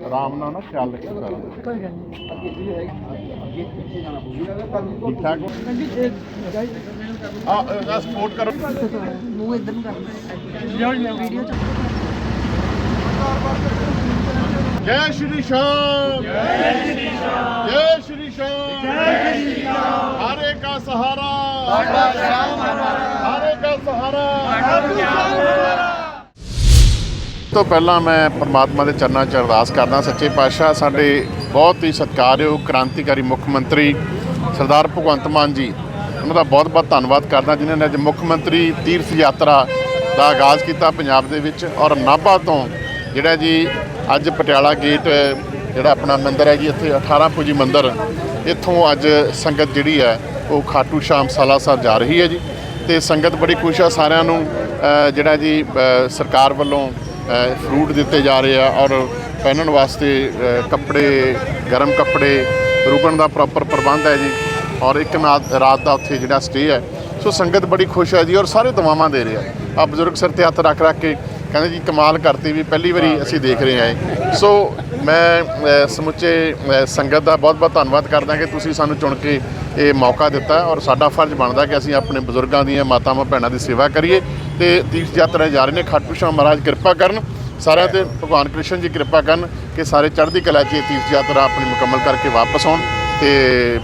ਆਰਾਮ ਨਾਲ ਨਾ ਖਿਆਲ ਰੱਖਿਓ ਸਾਰਾ ਕੋਈ ਗੱਲ ਨਹੀਂ ਠੀਕ ਠਾਕ ਹੋ ਆ ਆ ਸਪੋਰਟ ਕਰੋ ਮੂੰਹ ਇਧਰ ਨੂੰ ਕਰ ਵੀਡੀਓ ਚ ਜੈ ਸ਼੍ਰੀ ਸ਼ਾਮ ਜੈ ਸ਼੍ਰੀ ਸ਼ਾਮ ਜੈ ਸ਼੍ਰੀ ਸ਼ਾਮ ਜੈ ਸ਼੍ਰੀ ਸ਼ਾਮ ਹਾਰੇ ਕਾ ਸਹਾਰਾ ਸਾਡਾ ਸ਼ਾਮ ਹਾਰੇ ਕਾ ਸਹਾਰਾ ਤੋਂ ਪਹਿਲਾਂ ਮੈਂ ਪਰਮਾਤਮਾ ਦੇ ਚਰਨਾਂ 'ਚ ਅਰਦਾਸ ਕਰਦਾ, ਸੱਚੇ ਪਾਤਸ਼ਾਹ ਸਾਡੇ ਬਹੁਤ ਹੀ ਸਤਿਕਾਰਯੋਗ, ਕ੍ਰਾਂਤੀਕਾਰੀ ਮੁੱਖ ਮੰਤਰੀ ਸਰਦਾਰ ਭਗਵੰਤ ਮਾਨ ਜੀ, ਉਹਨਾਂ ਦਾ ਬਹੁਤ-ਬਹੁਤ ਧੰਨਵਾਦ ਕਰਦਾ, ਜਿਨ੍ਹਾਂ ਨੇ ਅੱਜ ਮੁੱਖ ਮੰਤਰੀ ਤੀਰਥ ਯਾਤਰਾ ਦਾ ਆਗਾਜ਼ ਕੀਤਾ ਪੰਜਾਬ ਦੇ ਵਿੱਚ ਔਰ ਨਾਭਾ ਤੋਂ ਜਿਹੜਾ ਜੀ ਅੱਜ ਪਟਿਆਲਾ ਗੇਟ, ਜਿਹੜਾ ਆਪਣਾ ਮੰਦਿਰ ਹੈ ਜੀ, ਇੱਥੇ 18 ਪੂਜੀ ਮੰਦਿਰ, ਇੱਥੋਂ ਅੱਜ ਸੰਗਤ ਜਿਹੜੀ ਹੈ, ਉਹ ਖਾਟੂ ਸ਼ਾਮ ਸਾਲਾ ਸਾਹਿਬ ਜਾ ਰਹੀ ਹੈ ਜੀ। ਤੇ ਸੰਗਤ ਬੜੀ ਖੁਸ਼ ਆ ਸਾਰਿਆਂ ਨੂੰ ਜਿਹੜਾ ਜੀ ਸਰਕਾਰ ਵੱਲੋਂ ਫਰੂਟ ਦਿੱਤੇ ਜਾ ਰਹੇ ਆ ਔਰ ਪਹਿਨਣ ਵਾਸਤੇ ਕੱਪੜੇ ਗਰਮ ਕੱਪੜੇ ਰੁਕਣ ਦਾ ਪ੍ਰੋਪਰ ਪ੍ਰਬੰਧ ਹੈ ਜੀ। ਔਰ ਇੱਕ ਰਾਤ ਦਾ ਉੱਥੇ ਜਿਹੜਾ ਸਟੇ ਹੈ ਸੋ ਸੰਗਤ ਬੜੀ ਖੁਸ਼ ਹੈ ਜੀ ਔਰ ਸਾਰੇ ਦੁਆਵਾਂ ਦੇ ਰਹੇ ਆ। ਆ ਬਜ਼ੁਰਗ ਸਿਰ ਤੇ ਹੱਥ ਰੱਖ ਰੱਖ ਕੇ ਕਹਿੰਦੇ ਜੀ ਕਮਾਲ ਕਰਤੀ ਵੀ ਪਹਿਲੀ ਵਾਰੀ ਅਸੀਂ ਦੇਖ ਰਹੇ ਹਾਂ ਸੋ ਮੈਂ ਸਮੁੱਚੇ ਸੰਗਤ ਦਾ ਬਹੁਤ-ਬਹੁਤ ਧੰਨਵਾਦ ਕਰਦਾ ਕਿ ਤੁਸੀਂ ਸਾਨੂੰ ਚੁਣ ਕੇ ਇਹ ਮੌਕਾ ਦਿੱਤਾ ਔਰ ਸਾਡਾ ਫਰਜ਼ ਬਣਦਾ ਕਿ ਅਸੀਂ ਆਪਣੇ ਬਜ਼ੁਰਗਾਂ ਦੀਆਂ ਮਾਤਾਵਾਂ ਭੈਣਾਂ ਦੀ ਸੇਵਾ ਕਰੀਏ ਤੇ ਤੀਰਥ ਯਾਤਰਾ ਜਾ ਰਹੇ ਨੇ। ਖਾਟੂ ਮਹਾਰਾਜ ਕਿਰਪਾ ਕਰਨ, ਸਾਰਿਆਂ ਤੇ ਭਗਵਾਨ ਕ੍ਰਿਸ਼ਨ ਜੀ ਕਿਰਪਾ ਕਰਨ ਕਿ ਸਾਰੇ ਚੜ੍ਹਦੀ ਕਲਾ 'ਚ ਤੀਰਥ ਯਾਤਰਾ ਆਪਣੀ ਮੁਕੰਮਲ ਕਰਕੇ ਵਾਪਸ ਆਉਣ ਤੇ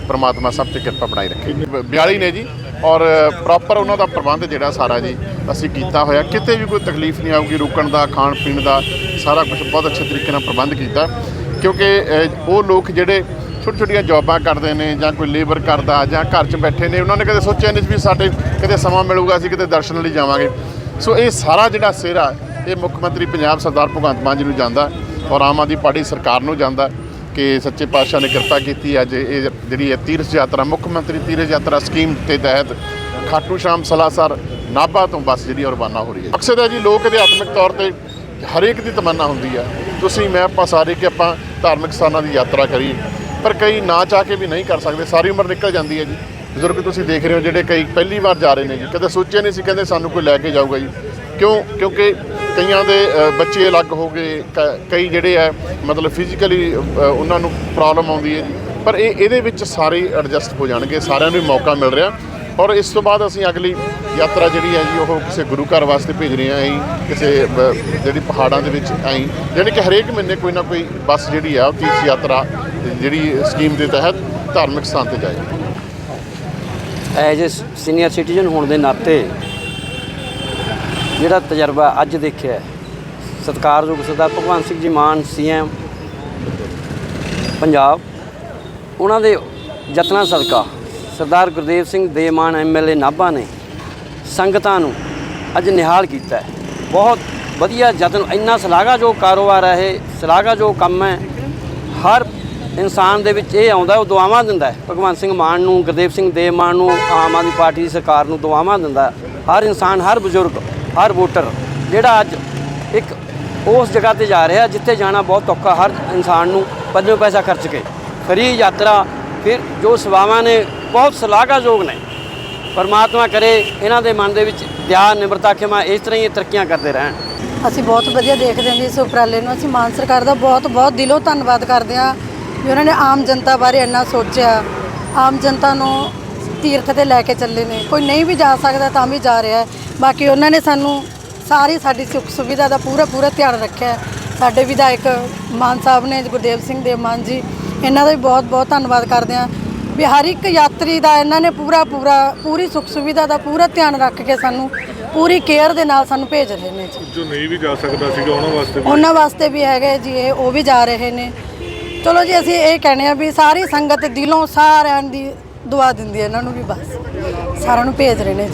ਪ੍ਰਮਾਤਮਾ ਸਭ ਤੇ ਕਿਰਪਾ ਬਣਾਈ ਰੱਖੇ। 42 ਨੇ ਜੀ ਔਰ ਪ੍ਰੋਪਰ ਉਹਨਾਂ ਦਾ ਪ੍ਰਬੰਧ ਜਿਹੜਾ ਸਾਰਾ ਜੀ ਅਸੀਂ ਕੀਤਾ ਹੋਇਆ। ਕਿਤੇ ਵੀ ਕੋਈ ਤਕਲੀਫ ਨਹੀਂ ਆਊਗੀ, ਰੁਕਣ ਦਾ ਖਾਣ ਪੀਣ ਦਾ, ਸਾਰਾ ਕੁਝ ਬਹੁਤ ਅੱਛੇ ਤਰੀਕੇ ਨਾਲ ਪ੍ਰਬੰਧ ਕੀਤਾ। ਕਿਉਂਕਿ ਉਹ ਲੋਕ ਜਿਹੜੇ ਛੋਟੀ ਛੋਟੀਆਂ ਜੌਬਾਂ ਕਰਦੇ ਨੇ ਜਾਂ ਕੋਈ ਲੇਬਰ ਕਰਦਾ ਜਾਂ ਘਰ 'ਚ ਬੈਠੇ ਨੇ, ਉਹਨਾਂ ਨੇ ਕਦੇ ਸੋਚਿਆ ਨਹੀਂ ਸੀ ਵੀ ਸਾਡੇ ਕਦੇ ਸਮਾਂ ਮਿਲੂਗਾ, ਅਸੀਂ ਕਿਤੇ ਦਰਸ਼ਨ ਲਈ ਜਾਵਾਂਗੇ। ਸੋ ਇਹ ਸਾਰਾ ਜਿਹੜਾ ਸਿਹਰਾ, ਇਹ ਮੁੱਖ ਮੰਤਰੀ ਪੰਜਾਬ ਸਰਦਾਰ ਭਗਵੰਤ ਮਾਨ ਜੀ ਨੂੰ ਜਾਂਦਾ ਔਰ ਆਮ ਆਦਮੀ ਪਾਰਟੀ ਸਰਕਾਰ ਨੂੰ ਜਾਂਦਾ ਕਿ ਸੱਚੇ ਪਾਤਸ਼ਾਹ ਨੇ ਕਿਰਪਾ ਕੀਤੀ ਅੱਜ ਇਹ ਜਿਹੜੀ ਹੈ ਤੀਰਥ ਯਾਤਰਾ, ਮੁੱਖ ਮੰਤਰੀ ਤੀਰਥ ਯਾਤਰਾ ਸਕੀਮ ਦੇ ਤਹਿਤ ਖਾਟੂ ਸ਼ਾਮ ਸਲਾਸਰ ਨਾਭਾ ਤੋਂ ਬੱਸ ਜਿਹੜੀ ਉਹ ਰਵਾਨਾ ਹੋ ਰਹੀ ਹੈ। ਮਕਸਦ ਹੈ ਜੀ ਲੋਕ ਅਧਿਆਤਮਿਕ ਤੌਰ ਤੇ ਹਰੇਕ ਦੀ ਤਮੰਨਾ ਹੁੰਦੀ ਆ ਤੁਸੀਂ ਮੈਂ ਆਪਾਂ ਸਾਰੇ ਕਿ ਆਪਾਂ ਧਾਰਮਿਕ ਸਥਾਨਾਂ ਦੀ ਯਾਤਰਾ ਕਰੀਏ। ਪਰ ਕਈ ਨਾ ਚਾਹ ਕੇ ਵੀ ਨਹੀਂ ਕਰ ਸਕਦੇ। ਸਾਰੀ ਉਮਰ ਨਿਕਲ ਜਾਂਦੀ ਹੈ ਜੀ। ਬਜ਼ੁਰਗ ਤੁਸੀਂ ਦੇਖ ਰਹੇ ਹੋ ਜਿਹੜੇ ਕਈ ਪਹਿਲੀ ਵਾਰ ਜਾ ਰਹੇ ਨੇ ਜੀ। ਕਦੇ ਸੋਚਿਆ ਨਹੀਂ ਸੀ, ਕਹਿੰਦੇ ਸਾਨੂੰ ਕੋਈ ਲੈ ਕੇ ਜਾਊਗਾ ਜੀ। ਕਿਉਂ? ਕਿਉਂਕਿ ਕਈਆਂ ਦੇ ਬੱਚੇ ਅਲੱਗ ਹੋ ਗਏ, ਕ- ਕਈ ਜਿਹੜੇ ਆ ਮਤਲਬ ਫਿਜ਼ੀਕਲੀ ਉਹਨਾਂ ਨੂੰ ਪ੍ਰੋਬਲਮ ਆਉਂਦੀ ਹੈ ਜੀ। ਪਰ ਇਹ, ਇਹਦੇ ਵਿੱਚ ਸਾਰੇ ਐਡਜਸਟ ਹੋ ਜਾਣਗੇ। ਸਾਰਿਆਂ ਨੂੰ ਹੀ ਮੌਕਾ ਮਿਲ ਰਿਹਾ। ਔਰ ਇਸ ਤੋਂ ਬਾਅਦ ਅਸੀਂ ਅਗਲੀ ਯਾਤਰਾ ਜਿਹੜੀ ਹੈ ਜੀ, ਉਹ ਕਿਸੇ ਗੁਰੂ ਘਰ ਵਾਸਤੇ ਭੇਜ ਰਹੇ ਹਾਂ ਅਸੀਂ। ਕਿਸੇ ਜਿਹੜੀ ਪਹਾੜਾਂ ਦੇ ਵਿੱਚ ਆਈ ਯਾਨੀ ਕਿ ਹਰੇਕ ਮਹੀਨੇ ਕੋਈ ਨਾ ਕੋਈ ਬੱਸ ਜਿਹੜੀ ਆ, ਉਹ ਤੀਰਥ ਯਾਤਰਾ ਜਿਹੜੀ ਸਕੀਮ ਦੇ ਤਹਿਤ ਧਾਰਮਿਕ ਸਥਾਨ ਤੇ ਜਾਏਗੀ। ਐਜ ਏ ਸੀਨੀਅਰ ਸਿਟੀਜ਼ਨ ਹੋਣ ਦੇ ਨਾਤੇ ਜਿਹੜਾ ਤਜਰਬਾ ਅੱਜ ਦੇਖਿਆ ਹੈ, ਸਤਿਕਾਰਯੋਗ ਸਰਦਾਰ ਭਗਵੰਤ ਸਿੰਘ ਜੀ ਮਾਨ ਸੀਐਮ ਪੰਜਾਬ ਉਹਨਾਂ ਦੇ ਯਤਨਾਂ ਸਦਕਾ ਸਰਦਾਰ ਗੁਰਦੇਵ ਸਿੰਘ ਦੇ ਮਾਨ ਐਮਐਲਏ ਨਾਭਾ ਨੇ ਸੰਗਤਾਂ ਨੂੰ ਅੱਜ ਨਿਹਾਲ ਕੀਤਾ ਹੈ। ਬਹੁਤ ਵਧੀਆ ਯਤਨ ਇੰਨਾ ਸ਼ਲਾਘਾਯੋਗ ਕਾਰੋਬਾਰ ਹੈ ਇਹ ਸ਼ਲਾਘਾਯੋਗ ਕੰਮ ਹੈ। ਹਰ ਇਨਸਾਨ ਦੇ ਵਿੱਚ ਇਹ ਆਉਂਦਾ, ਉਹ ਦੁਆਵਾਂ ਦਿੰਦਾ ਹੈ। ਭਗਵੰਤ ਸਿੰਘ ਮਾਨ ਨੂੰ, ਗੁਰਦੇਵ ਸਿੰਘ ਦੇਵ ਮਾਨ ਨੂੰ, ਆਮ ਆਦਮੀ ਪਾਰਟੀ ਦੀ ਸਰਕਾਰ ਨੂੰ ਦੁਆਵਾਂ ਦਿੰਦਾ ਹਰ ਇਨਸਾਨ, ਹਰ ਬਜ਼ੁਰਗ, ਹਰ ਵੋਟਰ ਜਿਹੜਾ ਅੱਜ ਇੱਕ ਉਸ ਜਗ੍ਹਾ ਤੇ ਜਾ ਰਿਹਾ, ਜਿੱਥੇ ਜਾਣਾ ਬਹੁਤ ਔਖਾ, ਹਰ ਇਨਸਾਨ ਨੂੰ ਪੰਜੋ ਪੈਸਾ ਖਰਚ ਕੇ। ਫਰੀ ਯਾਤਰਾ, ਫਿਰ ਜੋ ਸੇਵਾਵਾਂ ਨੇ, ਬਹੁਤ ਸ਼ਲਾਘਾਯੋਗ ਨੇ। ਪਰਮਾਤਮਾ ਕਰੇ, ਇਹਨਾਂ ਦੇ ਮਨ ਦੇ ਵਿੱਚ ਦਇਆ ਨਿਮਰਤਾ, ਖਿਮਾ, ਇਸ ਤਰ੍ਹਾਂ ਹੀ ਤਰੱਕੀਆਂ ਕਰਦੇ ਰਹਿਣ। ਅਸੀਂ ਬਹੁਤ ਵਧੀਆ ਦੇਖਦੇ ਹਾਂ ਜੀ ਇਸ ਉਪਰਾਲੇ ਨੂੰ। ਅਸੀਂ ਮਾਨ ਸਰਕਾਰ ਦਾ ਬਹੁਤ ਬਹੁਤ ਦਿਲੋਂ ਧੰਨਵਾਦ ਕਰਦੇ ਹਾਂ। ਵੀ ਉਹਨਾਂ ਨੇ ਆਮ ਜਨਤਾ ਬਾਰੇ ਇੰਨਾ ਸੋਚਿਆ ਆਮ ਜਨਤਾ ਨੂੰ ਤੀਰਥ ਤੇ ਲੈ ਕੇ ਚੱਲੇ ਨੇ। ਕੋਈ ਨਹੀਂ ਵੀ ਜਾ ਸਕਦਾ ਤਾਂ ਵੀ ਜਾ ਰਿਹਾ ਬਾਕੀ ਉਹਨਾਂ ਨੇ ਸਾਨੂੰ ਸਾਰੀ ਸਾਡੀ ਸੁੱਖ ਸੁਵਿਧਾ ਦਾ ਪੂਰਾ ਪੂਰਾ ਧਿਆਨ ਰੱਖਿਆ ਹੈ। ਸਾਡੇ ਵਿਧਾਇਕ ਮਾਨ ਸਾਹਿਬ ਨੇ ਗੁਰਦੇਵ ਸਿੰਘ ਦੇ ਮਾਨ ਜੀ ਇਹਨਾਂ ਦਾ ਵੀ ਬਹੁਤ ਬਹੁਤ ਧੰਨਵਾਦ ਕਰਦੇ ਹਾਂ। ਵੀ ਹਰ ਇੱਕ ਯਾਤਰੀ ਦਾ ਇਹਨਾਂ ਨੇ ਪੂਰਾ ਪੂਰਾ ਪੂਰੀ ਸੁੱਖ ਸੁਵਿਧਾ ਦਾ ਪੂਰਾ ਧਿਆਨ ਰੱਖ ਕੇ ਸਾਨੂੰ ਪੂਰੀ ਕੇਅਰ ਦੇ ਨਾਲ ਸਾਨੂੰ ਭੇਜ ਰਹੇ ਨੇ ਜੀ। ਜੋ ਨਹੀਂ ਵੀ ਜਾ ਸਕਦਾ ਸੀਗਾ ਉਹਨਾਂ ਵਾਸਤੇ ਵੀ। ਉਹਨਾਂ ਵਾਸਤੇ ਵੀ ਹੈਗੇ ਜੀ ਇਹ ਉਹ ਵੀ ਜਾ ਰਹੇ ਨੇ। ਚਲੋ ਜੀ, ਅਸੀਂ ਇਹ ਕਹਿੰਦੇ ਆ ਵੀ ਸਾਰੀ ਸੰਗਤ ਦਿਲੋਂ ਸਾਰਿਆਂ ਦੀ ਦੁਆ ਦਿੰਦੀ ਹੈ, ਇਹਨਾਂ ਨੂੰ ਵੀ ਬਸ। ਸਾਰਿਆਂ ਨੂੰ ਭੇਜ ਰਹੇ ਨੇ ਜੀ।